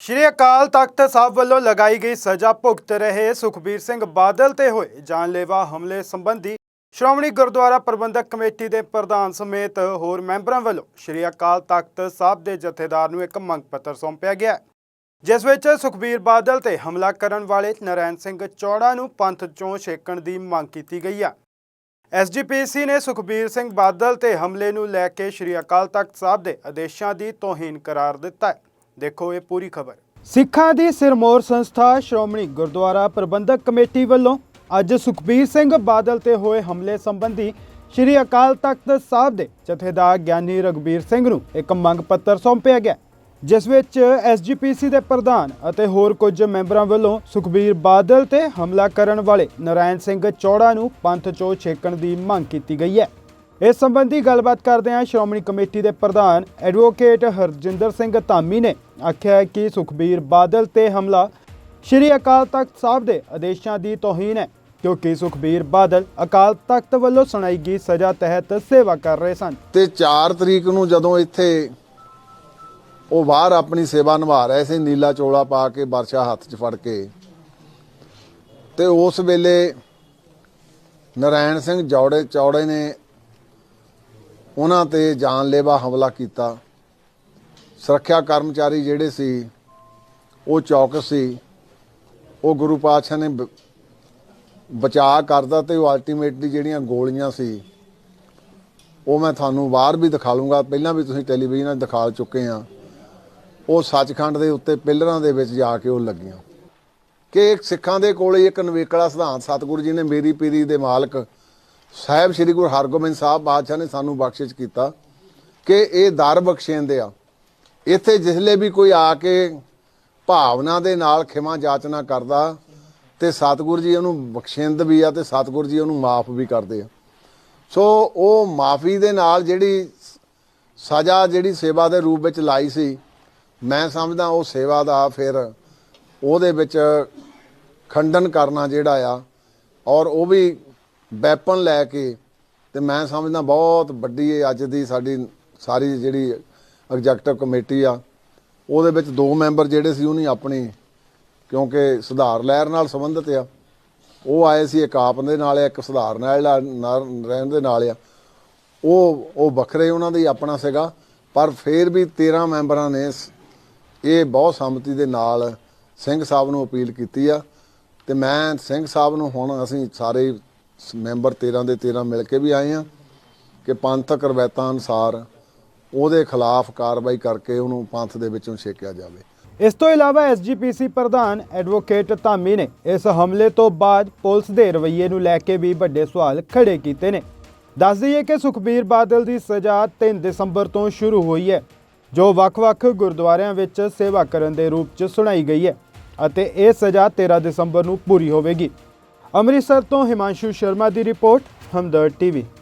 ਸ਼੍ਰੀ ਅਕਾਲ ਤਖਤ ਸਾਹਿਬ ਵੱਲੋਂ ਲਗਾਈ ਗਈ ਸਜ਼ਾ ਭੁਗਤ ਰਹੇ ਸੁਖਬੀਰ ਸਿੰਘ ਬਾਦਲ ਤੇ ਹੋਏ ਜਾਨਲੇਵਾ ਹਮਲੇ ਸੰਬੰਧੀ ਸ਼੍ਰੋਮਣੀ ਗੁਰਦੁਆਰਾ ਪ੍ਰਬੰਧਕ ਕਮੇਟੀ ਦੇ ਪ੍ਰਧਾਨ ਸਮੇਤ ਹੋਰ ਮੈਂਬਰਾਂ ਵੱਲੋਂ ਸ਼੍ਰੀ ਅਕਾਲ ਤਖਤ ਸਾਹਿਬ ਦੇ ਜਥੇਦਾਰ ਨੂੰ ਇੱਕ ਮੰਗ ਪੱਤਰ ਸੌਂਪਿਆ ਗਿਆ ਜਿਸ ਵਿੱਚ ਸੁਖਬੀਰ ਬਾਦਲ ਤੇ ਹਮਲਾ ਕਰਨ ਵਾਲੇ ਨਰੈਣ ਸਿੰਘ ਚੌੜਾ ਨੂੰ ਪੰਥ ਚੋਂ ਛੇਕਣ ਦੀ ਮੰਗ ਕੀਤੀ ਗਈ ਹੈ ਐਸਜੀਪੀਸੀ ਨੇ ਸੁਖਬੀਰ ਸਿੰਘ ਬਾਦਲ ਤੇ ਹਮਲੇ ਨੂੰ ਲੈ ਕੇ ਸ਼੍ਰੀ ਅਕਾਲ ਤਖਤ ਸਾਹਿਬ ਦੇ ਆਦੇਸ਼ਾਂ ਦੀ ਤੋਹੀਨ ਕਰਾਰ ਦਿੱਤਾ ਹੈ। ਦੇਖੋ ਇਹ ਪੂਰੀ ਖਬਰ। ਸਿੱਖਾਂ ਦੀ ਸਿਰਮੌਰ ਸੰਸਥਾ ਸ਼੍ਰੋਮਣੀ ਗੁਰਦੁਆਰਾ ਪ੍ਰਬੰਧਕ ਕਮੇਟੀ ਵੱਲੋਂ ਅੱਜ ਸੁਖਬੀਰ ਸਿੰਘ ਬਾਦਲ ਤੇ ਹੋਏ ਹਮਲੇ ਸੰਬੰਧੀ ਸ਼੍ਰੀ ਅਕਾਲ ਤਖਤ ਸਾਹਿਬ ਦੇ ਜਥੇਦਾਰ ਗਿਆਨੀ ਰਗਬੀਰ ਸਿੰਘ ਨੂੰ ਇੱਕ ਮੰਗ ਪੱਤਰ ਸੌਂਪਿਆ ਗਿਆ। ਜਿਸ ਵਿੱਚ ਐਸਜੀਪੀਸੀ ਦੇ ਪ੍ਰਧਾਨ ਅਤੇ ਹੋਰ ਕੁਝ ਮੈਂਬਰਾਂ ਵੱਲੋਂ ਸੁਖਬੀਰ ਬਾਦਲ ਤੇ ਹਮਲਾ ਕਰਨ ਵਾਲੇ ਨਰਾਇਣ ਸਿੰਘ ਚੌੜਾ ਨੂੰ ਪੰਥ ਚੋਂ ਛੇਕਣ ਦੀ ਮੰਗ ਕੀਤੀ ਗਈ ਹੈ। ਇਸ ਸੰਬੰਧੀ ਗੱਲਬਾਤ ਕਰਦੇ ਹਾਂ ਸ਼੍ਰੋਮਣੀ ਕਮੇਟੀ ਦੇ ਪ੍ਰਧਾਨ ਐਡਵੋਕੇਟ ਹਰਜਿੰਦਰ ਸਿੰਘ ਧਾਮੀ ਨੇ ਆਖਿਆ ਕਿ ਸੁਖਬੀਰ ਬਾਦਲ ਤੇ ਹਮਲਾ ਸ਼੍ਰੀ ਅਕਾਲ ਤਖਤ ਸਾਹਿਬ ਦੇ ਆਦੇਸ਼ਾਂ ਦੀ ਤੋਹੀਨ ਹੈ, ਕਿਉਂਕਿ ਸੁਖਬੀਰ ਬਾਦਲ ਅਕਾਲ ਤਖਤ ਵੱਲੋਂ ਸੁਣਾਈ ਗਈ ਸਜ਼ਾ ਤਹਿਤ ਸੇਵਾ ਕਰ ਰਹੇ ਸਨ। ਤੇ 4 ਤਰੀਕ ਨੂੰ ਜਦੋਂ ਇੱਥੇ ਉਹ ਬਾਹਰ ਆਪਣੀ ਸੇਵਾ ਨਿਭਾ ਰਹੇ ਸੀ, ਨੀਲਾ ਚੋਲਾ ਪਾ ਕੇ ਵਰਸ਼ਾ ਹੱਥ 'ਚ ਫੜ ਕੇ, ਤੇ ਉਸ ਵੇਲੇ ਨਰਾਇਣ ਸਿੰਘ ਜੌੜੇ ਚੌੜੇ ਨੇ ਉਹਨਾਂ ਤੇ ਜਾਨਲੇਵਾ ਹਮਲਾ ਕੀਤਾ। ਸੁਰੱਖਿਆ ਕਰਮਚਾਰੀ ਜਿਹੜੇ ਸੀ, ਉਹ ਚੌਕਸ ਸੀ। ਉਹ ਗੁਰੂ ਪਾਤਸ਼ਾਹ ਨੇ ਬਚਾਅ ਕਰਦਾ ਤੇ ਉਹ ਅਲਟੀਮੇਟਲੀ ਜਿਹੜੀਆਂ ਗੋਲੀਆਂ ਸੀ, ਉਹ ਮੈਂ ਤੁਹਾਨੂੰ ਬਾਹਰ ਵੀ ਦਿਖਾ ਲੂੰਗਾ। ਪਹਿਲਾਂ ਵੀ ਤੁਸੀਂ ਟੈਲੀਵਿਜ਼ਨ 'ਤੇ ਦਿਖਾ ਚੁੱਕੇ ਆ ਉਹ ਸੱਚਖੰਡ ਦੇ ਉੱਤੇ ਪਿਲਰਾਂ ਦੇ ਵਿੱਚ ਜਾ ਕੇ ਉਹ ਲੱਗੀਆਂ। ਕਿ ਇੱਕ ਸਿੱਖਾਂ ਦੇ ਕੋਲੇ ਇੱਕ ਨਵੇਕਲਾ ਸਿਧਾਂਤ ਸਤਿਗੁਰੂ ਜੀ ਨੇ ਮੇਰੀ ਪੀਰੀ ਦੇ ਮਾਲਕ ਸਾਹਿਬ ਸ੍ਰੀ ਗੁਰੂ ਹਰਗੋਬਿੰਦ ਸਾਹਿਬ ਬਾਦਸ਼ਾਹ ਨੇ ਸਾਨੂੰ ਬਖਸ਼ਿਸ਼ ਕੀਤਾ ਕਿ ਇਹ ਦਰ ਬਖਸ਼ੇਂਦੇ ਆ। ਇੱਥੇ ਜਿਸਲੇ ਵੀ ਕੋਈ ਆ ਕੇ ਭਾਵਨਾ ਦੇ ਨਾਲ ਖਿਮਾ ਜਾਚਨਾ ਕਰਦਾ ਤੇ ਸਤਿਗੁਰੂ ਜੀ ਉਹਨੂੰ ਬਖਸ਼ਿੰਦ ਵੀ ਆ ਤੇ ਸਤਿਗੁਰੂ ਜੀ ਉਹਨੂੰ ਮਾਫ ਵੀ ਕਰਦੇ ਆ। ਸੋ ਉਹ ਮਾਫੀ ਦੇ ਨਾਲ ਜਿਹੜੀ ਸਜ਼ਾ, ਜਿਹੜੀ ਸੇਵਾ ਦੇ ਰੂਪ ਵਿੱਚ ਲਾਈ ਸੀ, ਮੈਂ ਸਮਝਦਾ ਉਹ ਸੇਵਾ ਦਾ ਫਿਰ ਉਹਦੇ ਵਿੱਚ ਖੰਡਨ ਕਰਨਾ ਜਿਹੜਾ ਆ ਔਰ ਉਹ ਵੀ ਵੈਪਨ ਲੈ ਕੇ ਤੇ ਮੈਂ ਸਮਝਦਾ ਬਹੁਤ ਵੱਡੀ ਅੱਜ ਦੀ ਸਾਡੀ ਸਾਰੀ ਜਿਹੜੀ ਐਗਜ਼ੈਕਟਿਵ ਕਮੇਟੀ ਆ ਉਹਦੇ ਵਿੱਚ ਦੋ ਮੈਂਬਰ ਜਿਹੜੇ ਸੀ ਉਹਨੇ ਆਪਣੀ ਕਿਉਂਕਿ ਸੁਧਾਰ ਲਹਿਰ ਨਾਲ ਸੰਬੰਧਿਤ ਆ ਉਹ ਆਏ ਸੀ ਇੱਕ ਆਪ ਦੇ ਨਾਲ ਆ, ਇੱਕ ਸੁਧਾਰ ਨਾਲ ਨਾਲ ਰਹਿਣ ਦੇ ਨਾਲ ਆ। ਉਹ ਉਹ ਵੱਖਰੇ ਉਹਨਾਂ ਦਾ ਹੀ ਆਪਣਾ ਸੀਗਾ ਪਰ ਫਿਰ ਵੀ 13 ਮੈਂਬਰਾਂ ਨੇ ਸ- ਇਹ ਬਹੁਤ ਸੰਮਤੀ ਦੇ ਨਾਲ ਸਿੰਘ ਸਾਹਿਬ ਨੂੰ ਅਪੀਲ ਕੀਤੀ ਆ। ਤੇ ਮੈਂ ਸਿੰਘ ਸਾਹਿਬ ਨੂੰ ਹੁਣ ਅਸੀਂ ਸਾਰੇ ਸ- ਮੈਂਬਰ 13 ਦੇ 13 ਮਿਲ ਕੇ ਵੀ ਆਏ ਆ ਕਿ ਪੰਥਕ ਰਵਾਇਤਾਂ ਅਨੁਸਾਰ ਉਹਦੇ ਖਿਲਾਫ ਕਾਰਵਾਈ ਕਰਕੇ ਉਹਨੂੰ ਪੰਥ ਦੇ ਵਿੱਚੋਂ ਛੇਕਿਆ ਜਾਵੇ। ਇਸ ਤੋਂ ਇਲਾਵਾ ਐਸਜੀਪੀਸੀ ਪ੍ਰਧਾਨ ਐਡਵੋਕੇਟ ਧਾਮੀ ਨੇ ਇਸ ਹਮਲੇ ਤੋਂ ਬਾਅਦ ਪੁਲਿਸ ਦੇ ਰਵੱਈਏ ਨੂੰ ਲੈ ਕੇ ਵੀ ਵੱਡੇ ਸਵਾਲ ਖੜੇ ਕੀਤੇ ਨੇ। ਦੱਸ ਦਈਏ ਕਿ ਸੁਖਬੀਰ ਬਾਦਲ ਦੀ ਸਜ਼ਾ 3 ਦਸੰਬਰ ਤੋਂ ਸ਼ੁਰੂ ਹੋਈ ਹੈ, ਜੋ ਵੱਖ-ਵੱਖ ਗੁਰਦੁਆਰਿਆਂ ਵਿੱਚ ਸੇਵਾ ਕਰਨ ਦੇ ਰੂਪ 'ਚ ਸੁਣਾਈ ਗਈ ਹੈ ਅਤੇ ਇਹ ਸਜ਼ਾ 13 ਦਸੰਬਰ ਨੂੰ ਪੂਰੀ ਹੋਵੇਗੀ। ਅੰਮ੍ਰਿਤਸਰ ਤੋਂ ਹਿਮਾਂਸ਼ੂ ਸ਼ਰਮਾ ਦੀ ਰਿਪੋਰਟ, ਹਮਦਰਦ ਟੀਵੀ।